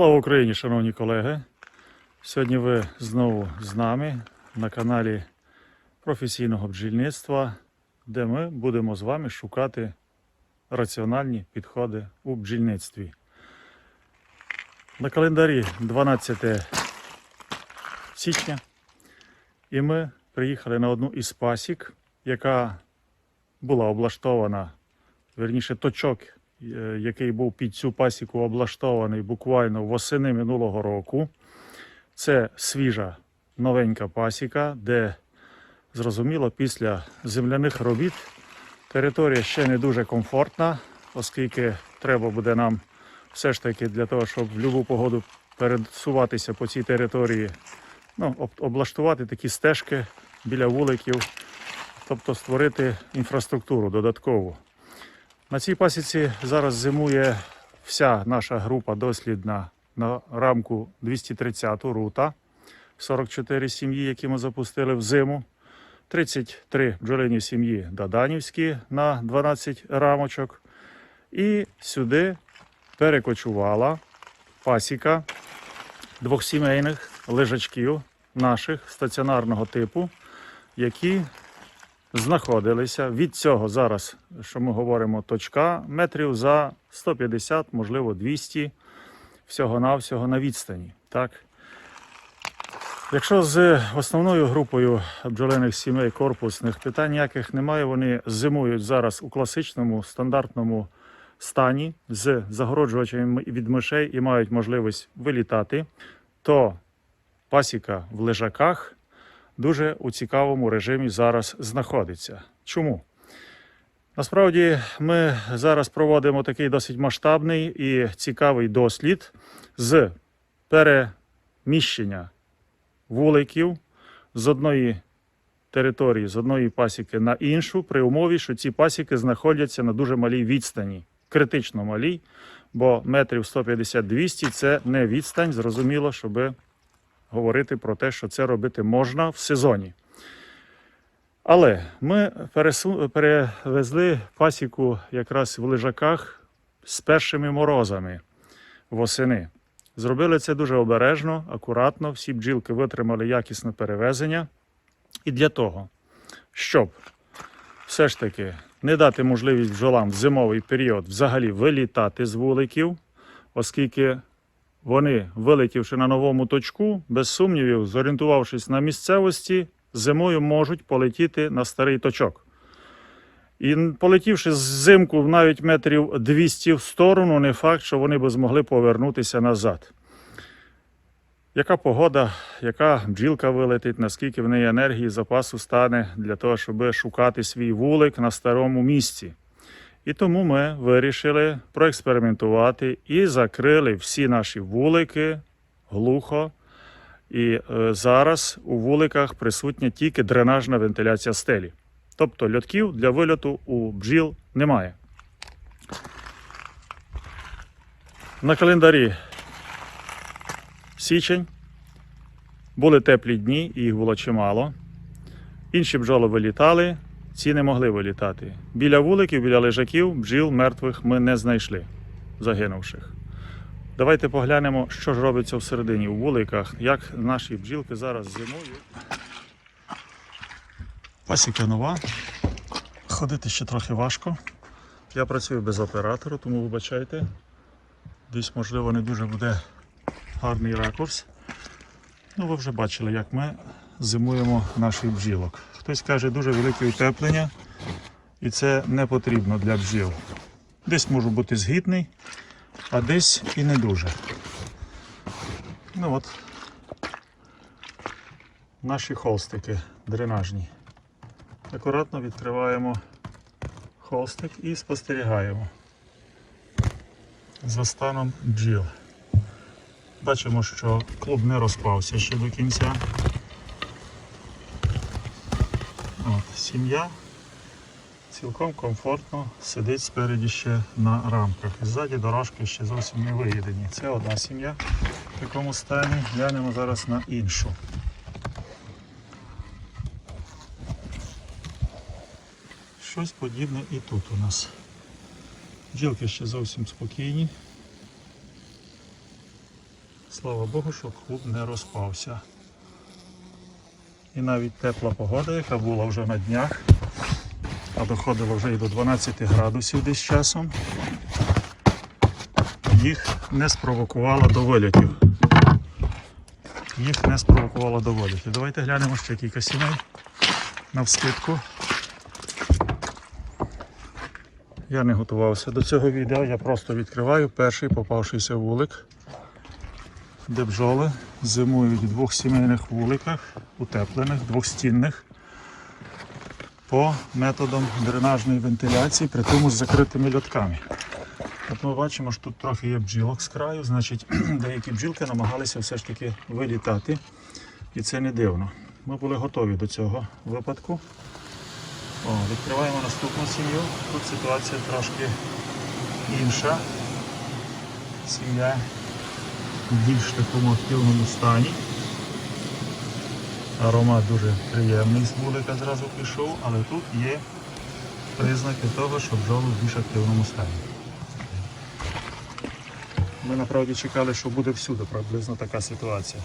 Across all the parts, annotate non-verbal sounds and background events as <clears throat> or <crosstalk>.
Слава Україні, шановні колеги! Сьогодні ви знову з нами на каналі професійного бджільництва, де ми будемо з вами шукати раціональні підходи у бджільництві. На календарі 12 січня, і ми приїхали на одну із пасік, яка була облаштована, верніше точок, який був під цю пасіку облаштований буквально восени минулого року. Це свіжа новенька пасіка, де зрозуміло після земляних робіт територія ще не дуже комфортна, оскільки треба буде нам все ж таки для того, щоб в будь-яку погоду пересуватися по цій території, ну, облаштувати такі стежки біля вуликів, тобто створити інфраструктуру додаткову. На цій пасіці зараз зимує вся наша група дослідна на рамку 230 рута, 44 сім'ї, які ми запустили в зиму, 33 бджолині сім'ї Даданівські на 12 рамочок. І сюди перекочувала пасіка двохсімейних лежачків наших стаціонарного типу, які знаходилися від цього зараз, що ми говоримо, точка метрів за 150, можливо, 200 всього-навсього на відстані. Так? Якщо з основною групою бджолиних сімей корпусних питань ніяких немає, вони зимують зараз у класичному стандартному стані з загороджувачами від мишей і мають можливість вилітати, то пасіка в лежаках дуже у цікавому режимі зараз знаходиться. Чому? Насправді ми зараз проводимо такий досить масштабний і цікавий дослід з переміщення вуликів з одної території, з одної пасіки на іншу, при умові, що ці пасіки знаходяться на дуже малій відстані, критично малій, бо метрів 150-200 це не відстань, зрозуміло, щоб говорити про те, що це робити можна в сезоні. Але ми перевезли пасіку якраз в лежаках з першими морозами восени. Зробили це дуже обережно, акуратно. Всі бджілки витримали якісне перевезення. І для того, щоб все ж таки не дати можливість бджолам в зимовий період взагалі вилітати з вуликів, оскільки вони, вилетівши на новому точку, без сумнівів, зорієнтувавшись на місцевості, зимою можуть полетіти на старий точок. І полетівши зимку навіть метрів 200 в сторону, не факт, що вони би змогли повернутися назад. Яка погода, яка бджілка вилетить, наскільки в неї енергії запасу стане для того, щоб шукати свій вулик на старому місці. І тому ми вирішили проекспериментувати і закрили всі наші вулики глухо. І е, зараз у вуликах присутня тільки дренажна вентиляція стелі. Тобто льотків для вильоту у бджіл немає. На календарі січень були теплі дні, їх було чимало. Інші бджоли вилітали, ці не могли вилітати. Біля вуликів, біля лежаків бджіл мертвих ми не знайшли, загинувших. Давайте поглянемо, що ж робиться всередині у вуликах, як наші бджілки зараз зимують. Пасіка нова. Ходити ще трохи важко. Я працюю без оператора, тому вибачайте. Десь, можливо, не дуже буде гарний ракурс. Ну, ви вже бачили, як ми зимуємо наших бджілок. Хтось каже, дуже велике утеплення, і це не потрібно для бджіл. Десь можу бути згідний, а десь і не дуже. Ну от, наші холстики дренажні. Акуратно відкриваємо холстик і спостерігаємо за станом бджіл. Бачимо, що клуб не розпався ще до кінця. От, сім'я цілком комфортно сидить спереді ще на рамках. І ззаді дорожки ще зовсім не виїдені. Це одна сім'я в такому стані. Глянемо зараз на іншу. Щось подібне і тут у нас. Бджілки ще зовсім спокійні. Слава Богу, що клуб не розпався. І навіть тепла погода, яка була вже на днях, а доходило вже і до 12 градусів десь часом, їх не спровокувала до. Їх не спровокувала до. Давайте глянемо ще кілька сімей навскидку. Я не готувався до цього відео, я просто відкриваю перший попавшийся вулик, де бджоли зимують в двох сімейних вуликах, утеплених, двохстінних, по методам дренажної вентиляції, при тому з закритими льотками. От ми бачимо, що тут трохи є бджілок з краю, значить <clears throat> деякі бджілки намагалися все ж таки вилітати, і це не дивно. Ми були готові до цього випадку. О, відкриваємо наступну сім'ю. Тут ситуація трошки інша. Сім'я більш такому активному стані. Аромат дуже приємний з вулика зразу пішов, але тут є признаки того, що бджоли в більш активному стані. Ми направді чекали, що буде всюди приблизно така ситуація.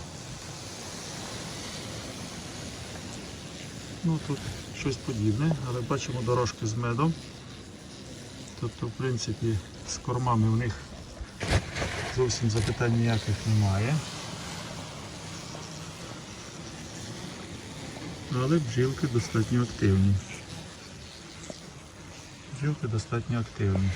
Ну тут щось подібне, але бачимо дорожки з медом. Тобто, в принципі, з кормами в них зовсім запитань ніяких немає. Але бджілки достатньо активні. Бджілки достатньо активні.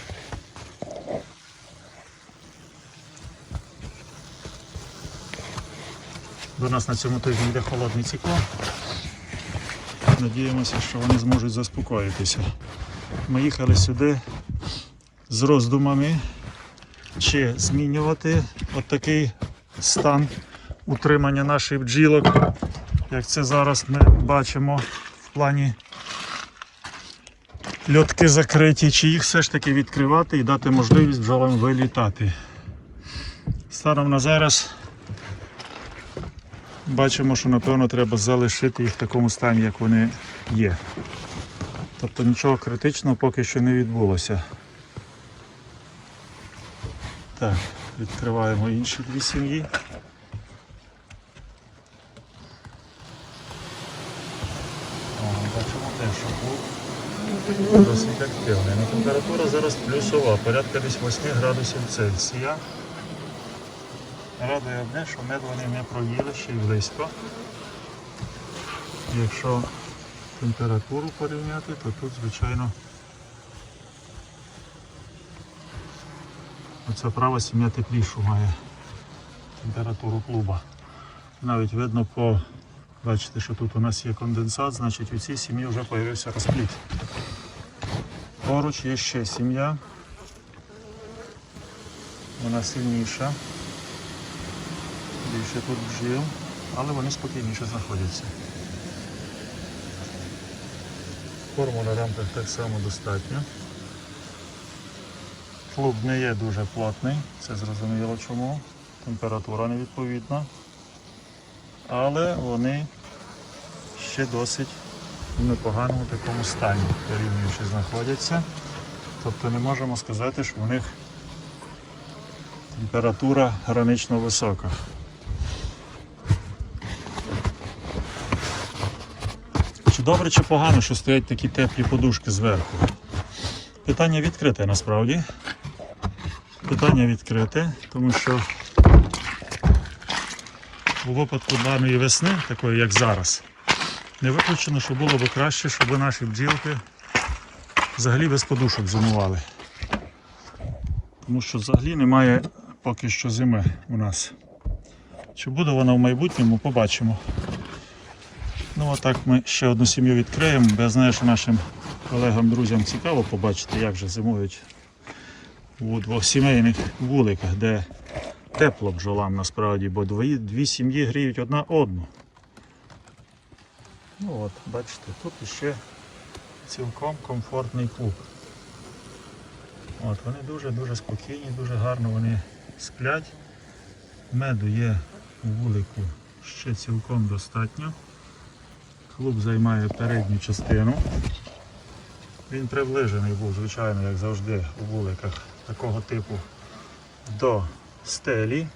До нас на цьому тижні йде холодний циклон. Надіємося, що вони зможуть заспокоїтися. Ми їхали сюди з роздумами, чи змінювати от стан утримання наших бджілок, як це зараз ми бачимо в плані льотки закриті, чи їх все ж таки відкривати і дати можливість бджолам вилітати. Станом на зараз бачимо, що напевно треба залишити їх в такому стані, як вони є. Тобто нічого критичного поки що не відбулося. Так, відкриваємо інші дві сім'ї. Бачимо теж, що клуб досить активний. Ну, температура зараз плюсова, порядка десь 8 градусів Цельсія. Радує одне, що мед вони не проїли ще й близько. Якщо температуру порівняти, то тут, звичайно, оця права сім'я теплішу має температуру клуба. Навіть видно по, бачите, що тут у нас є конденсат, значить у цій сім'ї вже з'явився розпліт. Поруч є ще сім'я. Вона сильніша. Більше тут бджіл, але вони спокійніше знаходяться. Корму на рамках так само достатньо. Клуб не є дуже плотний, це зрозуміло чому. Температура невідповідна. Але вони ще досить в непоганому такому стані, порівнюючи знаходяться. Тобто не можемо сказати, що у них температура гранично висока. Чи добре, чи погано, що стоять такі теплі подушки зверху? Питання відкрите насправді. Питання відкрите, тому що у випадку даної весни, такої як зараз, не виключено, що було б краще, щоб наші бджілки взагалі без подушок зимували. Тому що взагалі немає поки що зими у нас. Чи буде вона в майбутньому, побачимо. Ну отак ми ще одну сім'ю відкриємо, бо я знаю, що нашим колегам, друзям цікаво побачити, як же зимують у двохсімейних вуликах, де тепло бджолам насправді, бо дві, дві сім'ї гріють одна одну. Ну от, бачите, тут іще цілком комфортний клуб. От, вони дуже-дуже спокійні, дуже гарно вони сплять. Меду є у вулику ще цілком достатньо. Клуб займає передню частину. Він приближений був, звичайно, як завжди, у вуликах такого типу до стелі.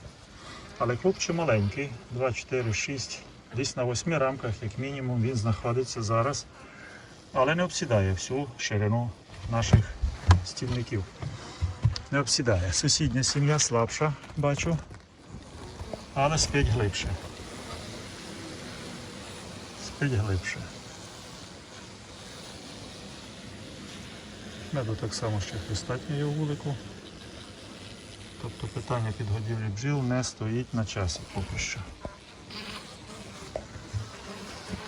Але клуб маленький, 2, 4, 6, десь на 8 рамках, як мінімум, він знаходиться зараз, але не обсідає всю ширину наших стільників. Не обсідає. Сусідня сім'я слабша, бачу, але спить глибше. Спить глибше. Меду так само ще достатньо є у вулику. Тобто питання підгодівлі бджіл не стоїть на часі поки що.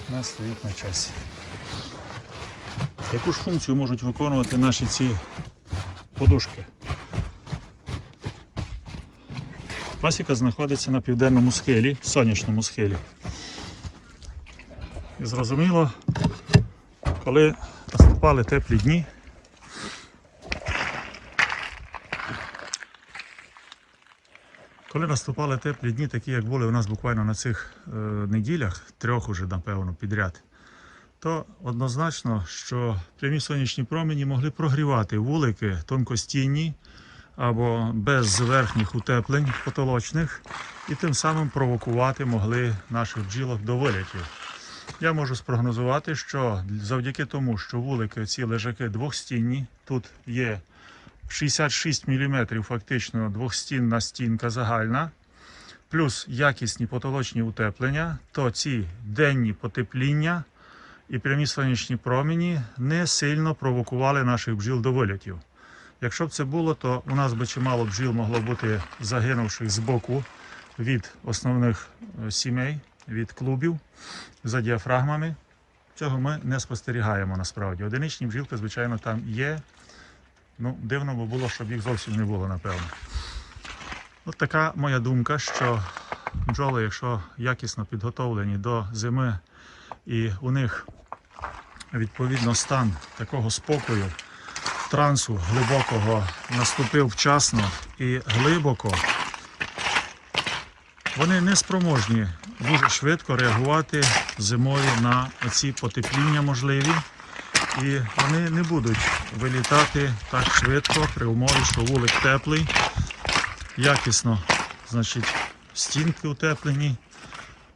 Не стоїть на часі. Яку ж функцію можуть виконувати наші ці подушки? Пасіка знаходиться на південному схилі, сонячному схилі. І зрозуміло, коли наступали теплі дні, Коли наступали теплі дні, такі як були у нас буквально на цих е, неділях, трьох уже, напевно, підряд, то однозначно, що прямі сонячні промені могли прогрівати вулики тонкостінні або без верхніх утеплень потолочних, і тим самим провокувати могли наших бджілок до вилітів. Я можу спрогнозувати, що завдяки тому, що вулики ці лежаки двохстінні, тут є 66 мм фактично двохстінна стінка загальна, плюс якісні потолочні утеплення, то ці денні потепління і прямі сонячні промені не сильно провокували наших бджіл до вильотів. Якщо б це було, то у нас би чимало бджіл могло бути загинувших з боку від основних е, сімей, від клубів за діафрагмами. Цього ми не спостерігаємо насправді. Одиничні бджілки, звичайно, там є, Ну, дивно би було, щоб їх зовсім не було, напевно. От така моя думка, що бджоли, якщо якісно підготовлені до зими, і у них відповідно стан такого спокою, трансу глибокого наступив вчасно і глибоко, вони не спроможні дуже швидко реагувати зимою на ці потепління можливі. І вони не будуть вилітати так швидко при умові, що вулик теплий, якісно, значить, стінки утеплені,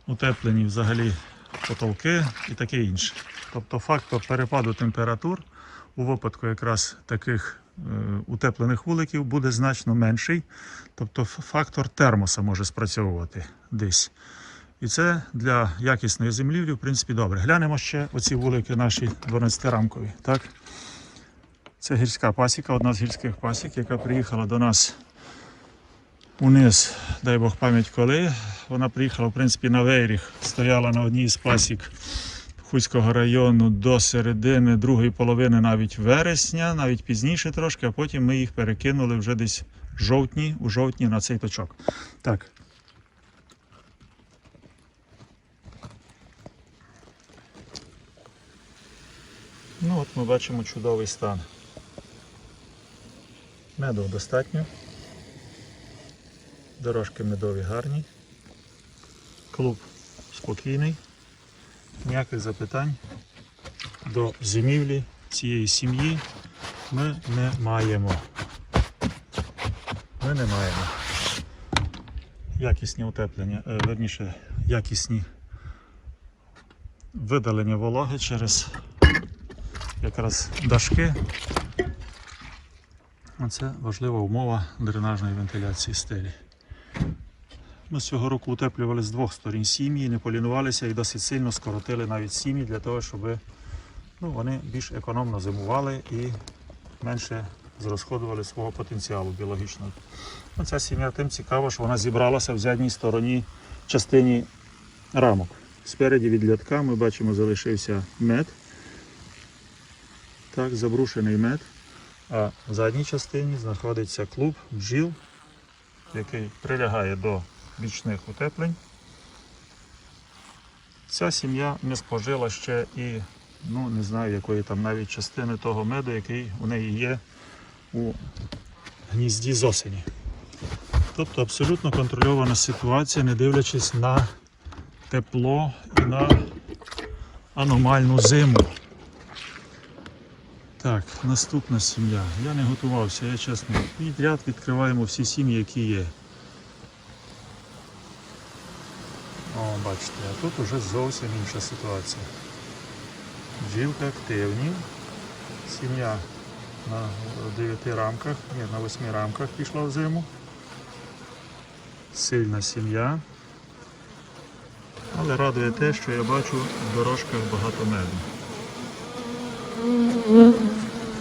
утеплені взагалі потолки і таке інше. Тобто фактор перепаду температур у випадку якраз таких е, утеплених вуликів буде значно менший. Тобто фактор термоса може спрацьовувати десь. І це для якісної землівлі, в принципі, добре. Глянемо ще оці вулики наші 12-рамкові. Так? Це гірська пасіка, одна з гірських пасік, яка приїхала до нас униз, дай Бог пам'ять коли. Вона приїхала, в принципі, на Вейріх, стояла на одній з пасік Хуського району до середини другої половини навіть вересня, навіть пізніше трошки, а потім ми їх перекинули вже десь жовтні, у жовтні на цей точок. Так, Ну от ми бачимо чудовий стан. Меду достатньо. Дорожки медові гарні. Клуб спокійний. Ніяких запитань до зимівлі цієї сім'ї ми не маємо. Ми не маємо. Якісні утеплення, е, верніше, якісні видалення вологи через якраз дашки. Це важлива умова дренажної вентиляції стелі. Ми з цього року утеплювали з двох сторін сім'ї, не полінувалися і досить сильно скоротили навіть сім'ї для того, щоб ну, вони більш економно зимували і менше зрозходували свого потенціалу біологічного. Ну, ця сім'я тим цікава, що вона зібралася в задній стороні частині рамок. Спереді від лятка ми бачимо залишився мед. Так, забрушений мед. А в задній частині знаходиться клуб бджіл, який прилягає до бічних утеплень. Ця сім'я не спожила ще і, ну не знаю, якої там навіть частини того меду, який у неї є у гнізді з осені. Тобто абсолютно контрольована ситуація, не дивлячись на тепло і на аномальну зиму. Так, наступна сім'я. Я не готувався, я чесно. Підряд відкриваємо всі сім'ї, які є. О, бачите, а тут уже зовсім інша ситуація. Бджілки активні. Сім'я на 9 рамках, ні, на 8 рамках пішла в зиму. Сильна сім'я. Але радує те, що я бачу в дорожках багато меду.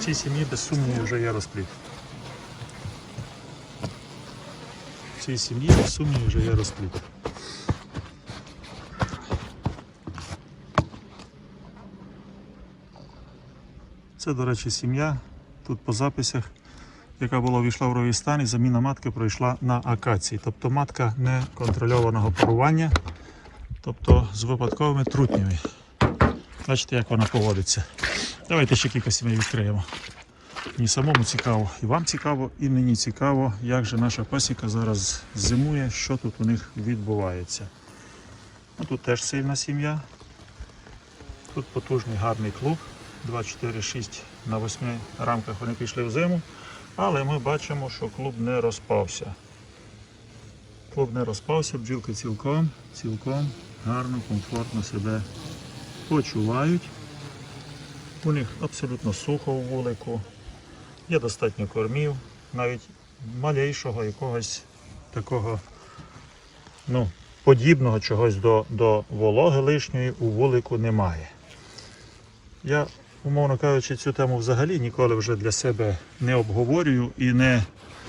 Цій сім'ї без сумніву вже є розплід. В цій сім'ї без сумніву вже є розплід. Це, до речі, сім'я. Тут по записах, яка була війшла в ровій стан, і заміна матки пройшла на акації. Тобто матка неконтрольованого парування, тобто з випадковими трутнями. Бачите, як вона поводиться. Давайте ще кілька сімей відкриємо. Мені самому цікаво, і вам цікаво, і мені цікаво, як же наша пасіка зараз зимує, що тут у них відбувається. Ну, тут теж сильна сім'я. Тут потужний гарний клуб. 2, 4, 6 на 8 рамках вони пішли в зиму. Але ми бачимо, що клуб не розпався. Клуб не розпався, бджілки цілком, цілком гарно, комфортно себе почувають. У них абсолютно сухо у вулику, є достатньо кормів, навіть малейшого якогось такого ну, подібного чогось до, до вологи лишньої у вулику немає. Я, умовно кажучи, цю тему взагалі ніколи вже для себе не обговорюю і не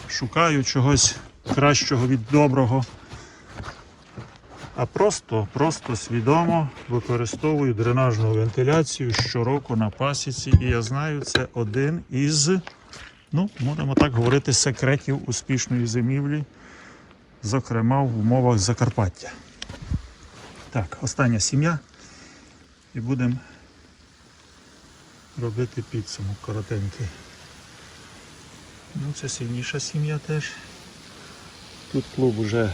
шукаю чогось кращого від доброго. А просто, просто свідомо використовую дренажну вентиляцію щороку на пасіці. І я знаю, це один із, ну, можемо так говорити, секретів успішної зимівлі, зокрема в умовах Закарпаття. Так, остання сім'я. І будемо робити підсумок коротенький. Ну, це сильніша сім'я теж. Тут клуб уже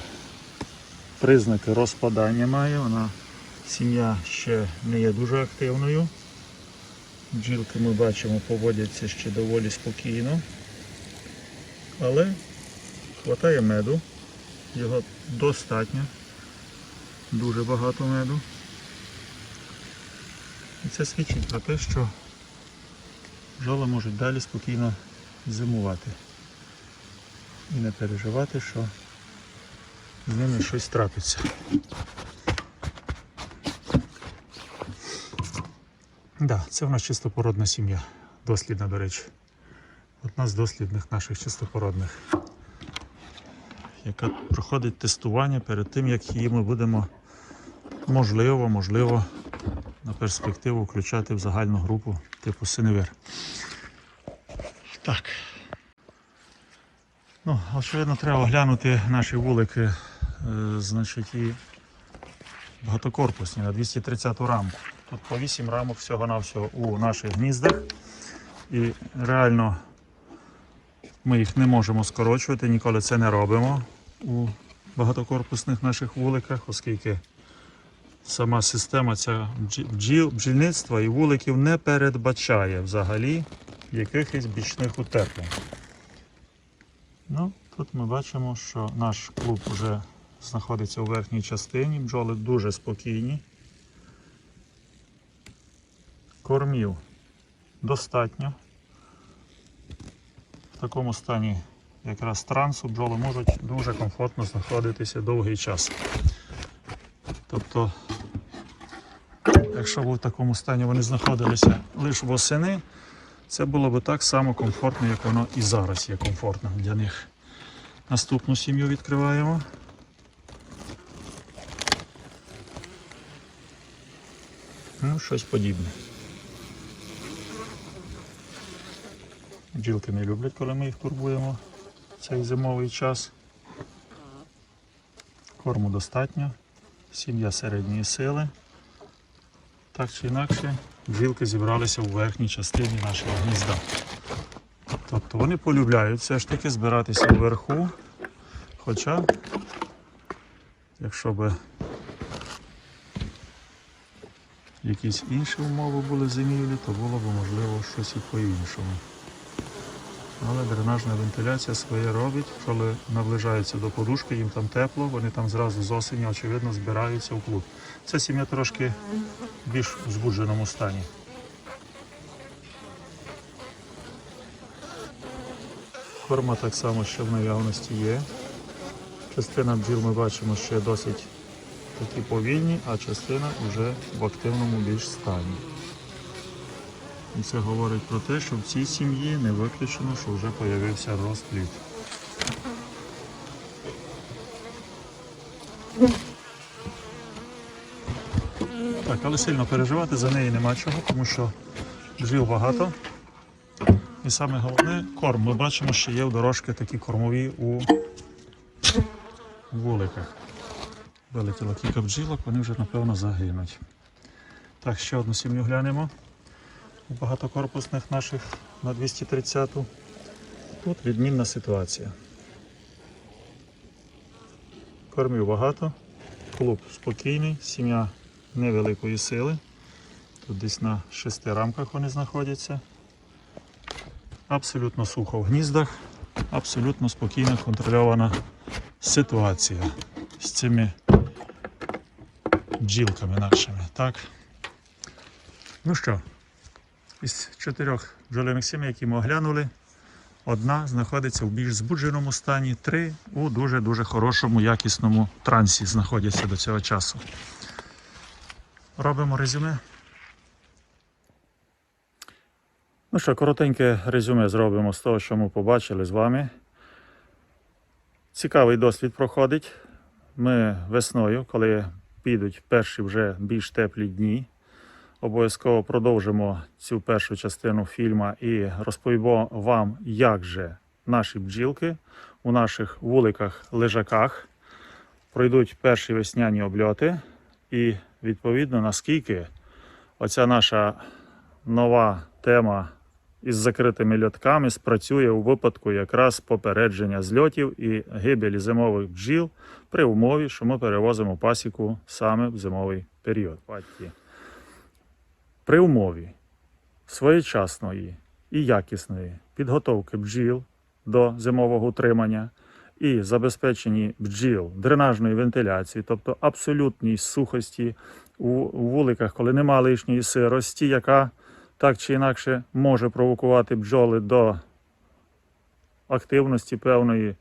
признаки розпадання має, вона сім'я ще не є дуже активною. Бджілки ми бачимо поводяться ще доволі спокійно. Але хватає меду, його достатньо, дуже багато меду. І це свідчить про те, що бджоли можуть далі спокійно зимувати і не переживати, що з ними щось трапиться. Да, це в нас чистопородна сім'я. Дослідна, до речі. Одна з дослідних наших чистопородних, яка проходить тестування перед тим, як її ми будемо можливо, можливо, на перспективу включати в загальну групу типу синевир. Так. Ну, очевидно, треба оглянути наші вулики, значить, і багатокорпусні на 230 рамку. Тут по 8 рамок всього-навсього у наших гніздах. І реально ми їх не можемо скорочувати, ніколи це не робимо у багатокорпусних наших вуликах, оскільки сама система ця бджіл, бджільництва і вуликів не передбачає взагалі якихось бічних утеплень. Ну, тут ми бачимо, що наш клуб вже знаходиться у верхній частині. Бджоли дуже спокійні. Кормів достатньо. В такому стані якраз трансу бджоли можуть дуже комфортно знаходитися довгий час. Тобто, якщо б в такому стані вони знаходилися лише восени, це було б так само комфортно, як воно і зараз є комфортно для них. Наступну сім'ю відкриваємо. Ну, щось подібне. Бджілки не люблять, коли ми їх турбуємо в цей зимовий час. Корму достатньо, сім'я середньої сили. Так чи інакше, бджілки зібралися у верхній частині нашого гнізда. Тобто вони полюбляють все ж таки збиратися вверху. Хоча, якщо б якісь інші умови були зимівлі, то було б можливо щось і по-іншому. Але дренажна вентиляція своє робить, коли наближаються до подушки, їм там тепло, вони там зразу з осені, очевидно, збираються в клуб. Ця сім'я трошки більш в збудженому стані. Корма так само ще в наявності є. Частина бджіл ми бачимо ще досить такі повільні, а частина вже в активному більш стані. І це говорить про те, що в цій сім'ї не виключено, що вже з'явився розплід. Так, але сильно переживати за неї нема чого, тому що бджіл багато. І саме головне корм. Ми бачимо, що є в дорожки такі кормові у вуликах. Вилетіло кілька бджілок, вони вже напевно загинуть. Так, ще одну сім'ю глянемо у багатокорпусних наших на 230-ту. Тут відмінна ситуація. Кормів багато, клуб спокійний, сім'я невеликої сили. Тут десь на шести рамках вони знаходяться. Абсолютно сухо в гніздах, абсолютно спокійна контрольована ситуація з цими бджілками нашими. Так. Ну що, із чотирьох бджолиних сімей, які ми оглянули, одна знаходиться в більш збудженому стані, три у дуже-дуже хорошому, якісному трансі знаходяться до цього часу. Робимо резюме. Ну що, коротеньке резюме зробимо з того, що ми побачили з вами. Цікавий досвід проходить. Ми весною, коли підуть перші вже більш теплі дні, обов'язково продовжимо цю першу частину фільму і розповімо вам, як же наші бджілки у наших вуликах лежаках пройдуть перші весняні обльоти, і відповідно наскільки оця наша нова тема із закритими льотками спрацює у випадку якраз попередження зльотів і гибелі зимових бджіл при умові, що ми перевозимо пасіку саме в зимовий період. При умові своєчасної і якісної підготовки бджіл до зимового утримання і забезпеченні бджіл дренажної вентиляції, тобто абсолютній сухості у вуликах, коли нема лишньої сирості, яка так чи інакше може провокувати бджоли до активності певної,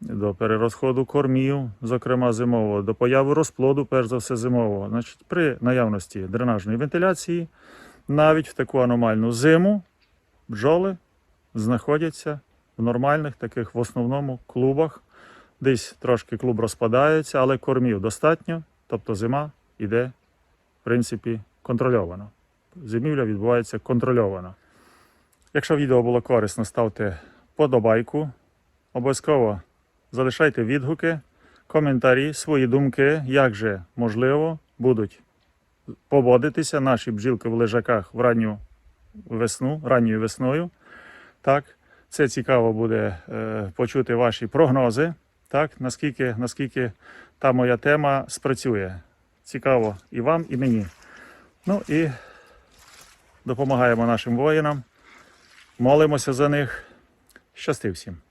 до перерозходу кормів, зокрема зимового, до появи розплоду, перш за все зимового. Значить, при наявності дренажної вентиляції, навіть в таку аномальну зиму бджоли знаходяться в нормальних таких в основному клубах. Десь трошки клуб розпадається, але кормів достатньо, тобто зима йде, в принципі, контрольовано зимівля відбувається контрольовано. Якщо відео було корисно, ставте подобайку. Обов'язково залишайте відгуки, коментарі, свої думки, як же можливо будуть поводитися наші бджілки в лежаках в ранню весну, ранньою весною. Так, це цікаво буде е, почути ваші прогнози, так, наскільки, наскільки та моя тема спрацює. Цікаво і вам, і мені. Ну і допомагаємо нашим воїнам, молимося за них. Щасти всім!